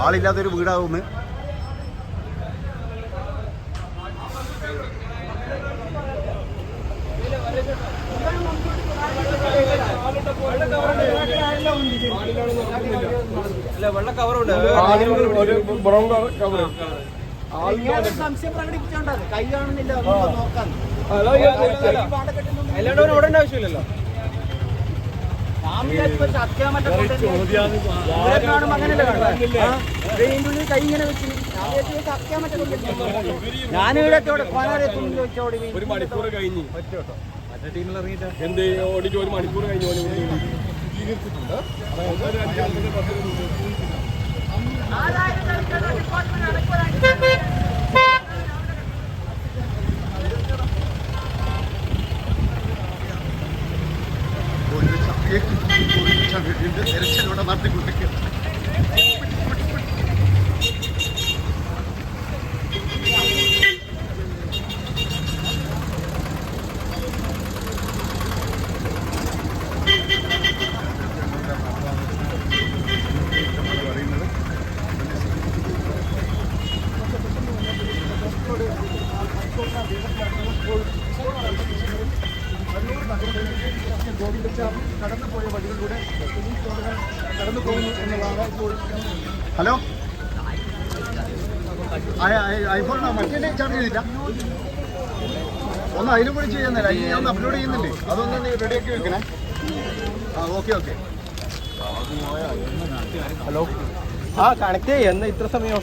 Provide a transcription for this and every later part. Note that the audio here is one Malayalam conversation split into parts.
ആളില്ലാത്തൊരു വീടാവുമെന്ന് വെള്ള കവറുണ്ട് ഒരു ബ്രൗൺ കവർ സംശയം കൈ കാണുന്നില്ല ഓടേണ്ട ആവശ്യമില്ലല്ലോ. ഞാനിവിടെ ചോദിച്ചോടി ഒരു മണിക്കൂർ കഴിഞ്ഞ് എന്ത് ഓടിച്ച് ഒരു മണിക്കൂർ കഴിഞ്ഞ് ഓന് തെരച്ചിലൂടെ കടന്നുപോയ വഴികളിലൂടെ കടന്നു പോകുന്നു എന്നുള്ളതാണ് ഇപ്പോൾ ഹലോ ഐഫോൺ മറ്റേ ചാർജ് ചെയ്തില്ല ഒന്ന് അതിലും കൂടി ചെയ്യുന്നില്ല ഈ ഒന്ന് അപ്ലോഡ് ചെയ്യുന്നില്ലേ അതൊന്ന് റെഡിയാക്കി വെക്കണേ ആ ഓക്കെ ഓക്കെ ഹലോ ആ കണക്ട് എന്ന് ഇത്ര സമയം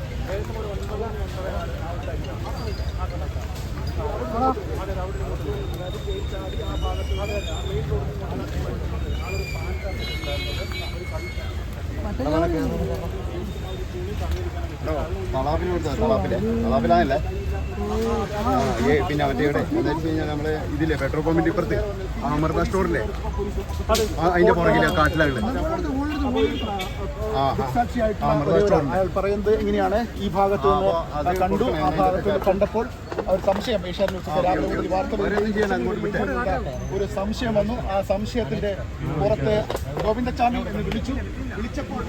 ഈ പിന്നെ മറ്റേ ഇവിടെ എന്താ വെച്ച് കഴിഞ്ഞാൽ നമ്മൾ ഇതില്ലേ പെട്രോൾ പമ്പിന്റെ ഇപ്പുറത്ത് അമൃത സ്റ്റോറില്ലേ അതിന്റെ പുറകിലെ കാട്ടിലാണ് അയാൾ പറയുന്നത് ഇങ്ങനെയാണ്. ഈ ഭാഗത്ത് നിന്ന് കണ്ടു. ആ ഭാഗത്ത് നിന്ന് കണ്ടപ്പോൾ ഒരു സംശയം ഏഷ്യാനെറ്റ് ന്യൂസ് രാവിലെ മുതൽ വാർത്ത ഒരു സംശയം വന്നു. ആ സംശയത്തിന്റെ പുറത്ത് ഗോവിന്ദച്ചാമി എന്ന് വിളിച്ചു. വിളിച്ചപ്പോൾ